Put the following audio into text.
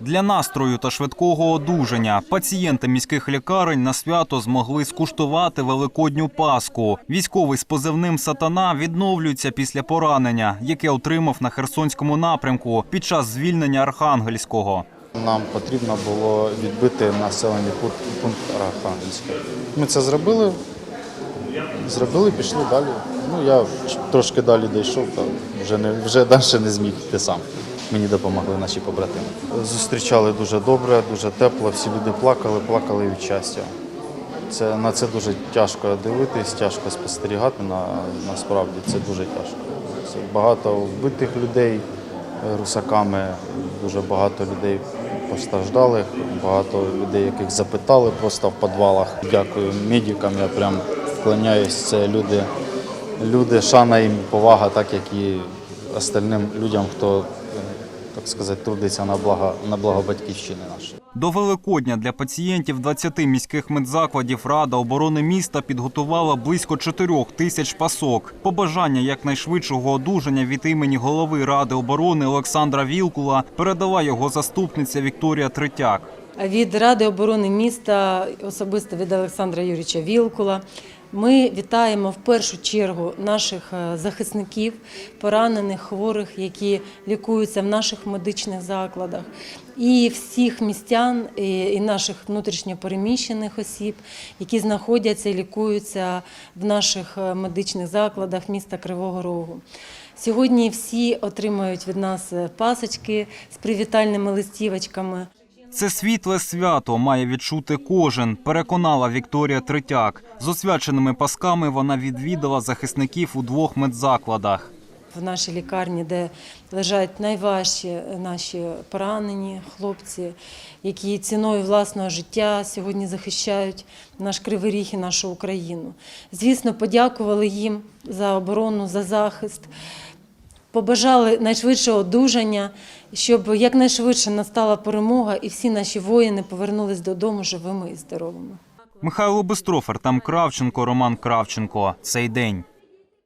Для настрою та швидкого одужання пацієнти міських лікарень на свято змогли скуштувати великодню паску. Військовий з позивним сатана відновлюється після поранення, яке отримав на Херсонському напрямку під час звільнення Архангельського. Нам потрібно було відбити населений пункт, Архангельська. Ми це зробили, зробили, пішли далі. Ну, я трошки далі дійшов, та вже, не, вже далі не зміг йти сам. Мені допомогли наші побратими. Зустрічали дуже добре, дуже тепло, всі люди плакали, плакали від щастя. Це, на це дуже тяжко дивитись, тяжко спостерігати, на, насправді це дуже тяжко. Це багато вбитих людей е, русаками, дуже багато людей постраждалих, багато людей, яких запитали просто в підвалах. Дякую медикам, я прям вклоняюсь. Це люди, люди, шана їм, повага, так як і остальним людям, хто, так сказати, трудиться на благо, на благо батьківщини нашої. До Великодня для пацієнтів 20 міських медзакладів Рада оборони міста підготувала близько 4 тисяч пасок. Побажання якнайшвидшого одужання від імені голови Ради оборони Олександра Вілкула передала його заступниця Вікторія Третяк. Від Ради оборони міста, особисто від Олександра Юрійовича Вілкула. Ми вітаємо в першу чергу наших е, захисників, поранених, хворих, які лікуються в наших медичних закладах, і всіх містян і наших внутрішньопереміщених осіб, які знаходяться і лікуються в наших е, медичних закладах міста Кривого Рогу. Сьогодні всі отримають від нас е, пасочки з привітальними листівочками. Це світле свято має відчути кожен, переконала Вікторія Третяк. З освяченими пасками вона відвідала захисників у двох медзакладах. в нашій лікарні, де лежать найважчі наші поранені хлопці, які ціною власного життя сьогодні захищають наш Кривий Ріг і нашу Україну. Звісно, подякували їм за оборону, за захист. Побажали найшвидшого одужання, щоб якнайшвидше настала перемога і всі наші воїни повернулись додому живими і здоровими. Михайло Бистрофер, там Кравченко, Роман Кравченко. Цей день.